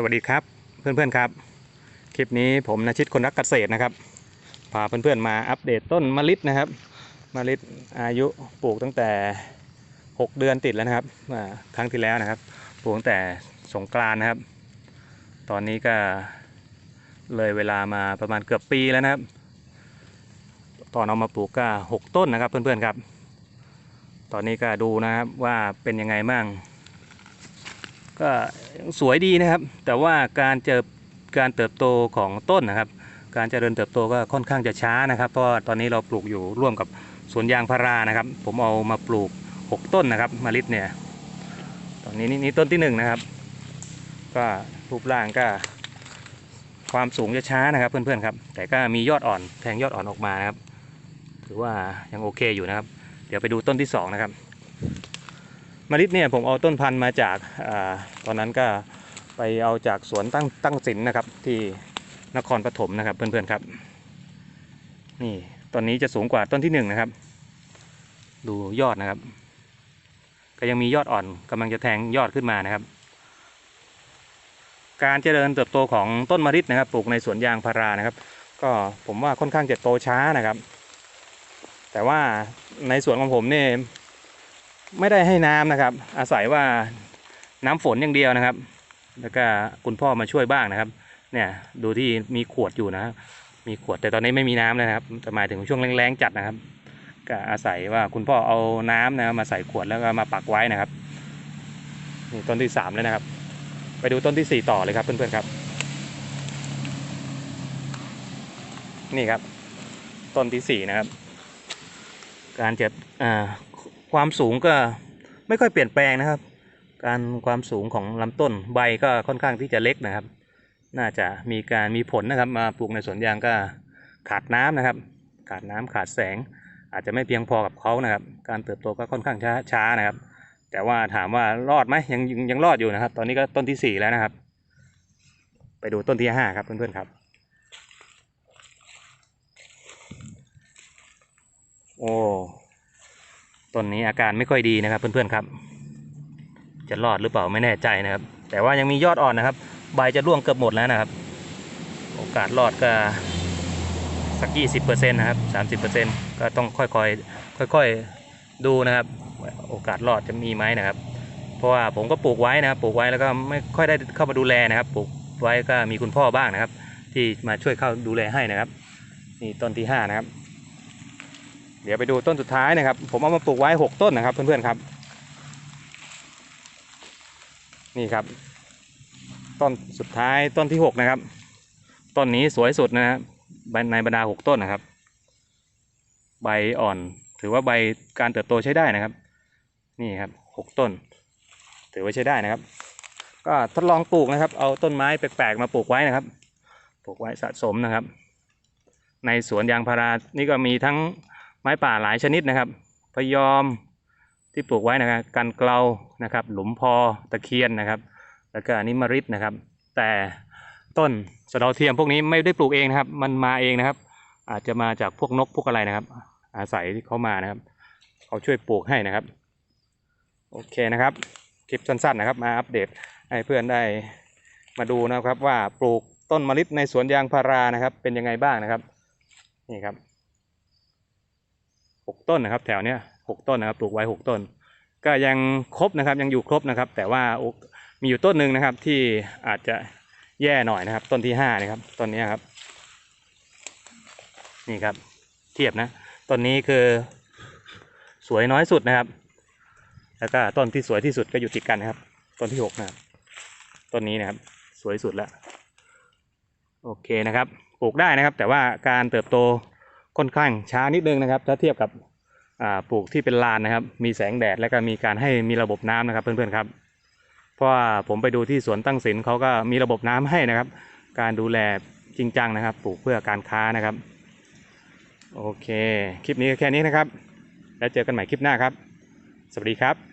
สวัสดีครับเพื่อนๆครับ คลิปนี้ผมนชิตคนรักเกษตรนะครับพาเพื่อนๆมาอัปเดตต้นมะลิดนะครับมะลิดอายุปลูกตั้งแต่ 6 เดือนติดแล้วนะครับครั้งที่แล้วนะครับ ปลูกตั้งแต่สงกรานนะครับ ตอนนี้ก็เลยเวลามาประมาณเกือบปีแล้วนะครับ ตอนเอามาปลูกก็ 6 ต้นนะครับเพื่อนๆครับ ตอนนี้ก็ดูนะครับว่าเป็นยังไงบ้าง ก็สวยดีนะครับ แต่ว่าการเจอการเติบโตของต้นนะครับ การเจริญเติบโตก็ค่อนข้างจะช้านะครับ เพราะตอนนี้เราปลูกอยู่ร่วมกับสวนยางพารานะครับ ผมเอามาปลูก 6 ต้นนะครับมะลิเนี่ย ตอนนี้นี่ต้นที่หนึ่งนะครับ ก็รูปร่างก็ ความสูงจะช้านะครับเพื่อนๆครับ แต่ก็มียอดอ่อนแทงยอดอ่อนออกมานะครับ ถือว่ายังโอเคอยู่นะครับ เดี๋ยวไปดูต้นที่สองนะครับ มลิเนี่ยผมเอาต้นพันธุ์มาจากอาตอนนั้นก็ไปเอาจากสวนตั้งตั้งสิลนนะครับที่นครปฐมนะครับเพื่อนๆครับ นี่ต้นนี้จะสูงกว่าต้นที่หนึ่งนะครับ ดูยอดนะครับ ก็ยังมียอดอ่อนกำลังจะแทงยอดขึ้นมานะครับ การเจริญเติบโตของต้นมะลินะครับ ปลูกในสวนยางพารานะครับ ก็ผมว่าค่อนข้างจะโตช้านะครับ แต่ว่าในสวนของผมเนี่ย ไม่ได้ให้น้ำนะครับ อาศัยว่าน้ำฝนอย่างเดียวนะครับ แล้วก็คุณพ่อมาช่วยบ้างนะครับ เนี่ยดูที่มีขวดอยู่นะครับมีขวดแต่ตอนนี้ไม่มีน้ำเลยนะครับแต่หมายถึงช่วงแรงๆจัดนะครับ ก็อาศัยว่าคุณพ่อเอาน้ำนะครับมาใส่ขวดแล้วก็มาปักไว้นะครับนี่ต้นที่สามเลยนะครับ ไปดูต้นที่สี่ต่อเลยครับเพื่อนๆครับ นี่ครับ ต้นที่สี่นะครับ การจะอ่า ความสูงก็ไม่ค่อยเปลี่ยนแปลงนะครับ การความสูงของลำต้นใบก็ค่อนข้างที่จะเล็กนะครับ น่าจะมีการมีผลนะครับมาปลูกในสวนยางก็ขาดน้ำนะครับ ขาดน้ำขาดแสง อาจจะไม่เพียงพอกับเขานะครับ การเติบโตก็ค่อนข้างช้าช้านะครับ แต่ว่าถามว่ารอดไหมยังยังรอดอยู่นะครับ ตอนนี้ก็ต้นที่สี่แล้วนะครับ ไปดูต้นที่ห้าครับเพื่อนๆครับโอ้ ต้นนี้อาการไม่ค่อยดีนะครับ เพื่อนๆครับ จะรอดหรือเปล่าไม่แน่ใจนะครับ แต่ว่ายังมียอดอ่อนนะครับ ใบจะร่วงเกือบหมดแล้วนะครับ โอกาสรอดก็สักยี่สิบเปอร์เซ็นต์นะครับสามสิบเปอร์เซ็นต์ก็ต้องค่อยๆค่อยๆดูนะครับ โอกาสรอดจะมีไหมนะครับ เพราะว่าผมก็ปลูกไว้นะครับ ปลูกไว้แล้วก็ไม่ค่อยได้เข้ามาดูแลนะครับ ปลูกไว้ก็มีคุณพ่อบ้างนะครับ ที่มาช่วยเข้าดูแลให้นะครับ นี่ต้นที่ห้านะครับ เดี๋ยวไปดูต้นสุดท้ายนะครับ ผมเอามาปลูกไว้หกต้นนะครับ เพื่อนๆครับ นี่ครับ ต้นสุดท้ายต้นที่หกนะครับ ต้นนี้สวยสุดนะครับในบรรดาหกต้นนะครับ ใบอ่อน ถือว่าใบการเติบโตใช้ได้นะครับ นี่ครับหกต้น ถือว่าใช้ได้นะครับ ก็ทดลองปลูกนะครับ เอาต้นไม้แปลกๆมาปลูกไว้นะครับ ปลูกไว้สะสมนะครับ ในสวนยางพารานี่ก็มีทั้ง ไม้ป่าหลายชนิดนะครับพยอมที่ปลูกไว้นะครับกันเกลานะครับ หลุมพอตะเคียนนะครับ แล้วก็อันนี้มะริดนะครับ แต่ต้นสะเดาเทียมพวกนี้ไม่ได้ปลูกเองนะครับ มันมาเองนะครับ อาจจะมาจากพวกนกพวกอะไรนะครับ อาศัยที่เขามานะครับเขาช่วยปลูกให้นะครับ โอเคนะครับ คลิปสั้นๆนะครับ มาอัปเดตให้เพื่อนได้มาดูนะครับว่าปลูกต้นมะลิในสวนยางพารานะครับ เป็นยังไงบ้างนะครับ นี่ครับ หกต้นนะครับ แถวเนี้ยหกต้นนะครับปลูกไว้หกต้น ก็ยังครบนะครับยังอยู่ครบนะครับ แต่ว่ามีอยู่ต้นหนึ่งนะครับที่อาจจะแย่หน่อยนะครับ ต้นที่ห้านะครับต้นนี้ครับ นี่ครับ เทียบนะต้นนี้คือสวยน้อยสุดนะครับ แล้วก็ต้นที่สวยที่สุดก็อยู่ติดกันนะครับ ต้นที่หกนะครับต้นนี้นะครับ สวยสุดแล้ว โอเคนะครับ ปลูกได้นะครับ แต่ว่าการเติบโต ค่อนข้างช้านิดนึงนะครับ ถ้าเทียบกับปลูกที่เป็นลานนะครับ มีแสงแดดและก็มีการให้มีระบบน้ำนะครับเพื่อนๆครับ เพราะว่าผมไปดูที่สวนตั้งศิลป์เขาก็มีระบบน้ำให้นะครับ การดูแลจริงจังนะครับ ปลูกเพื่อการค้านะครับ โอเค คลิปนี้แค่นี้นะครับ แล้วเจอกันใหม่คลิปหน้าครับ สวัสดีครับ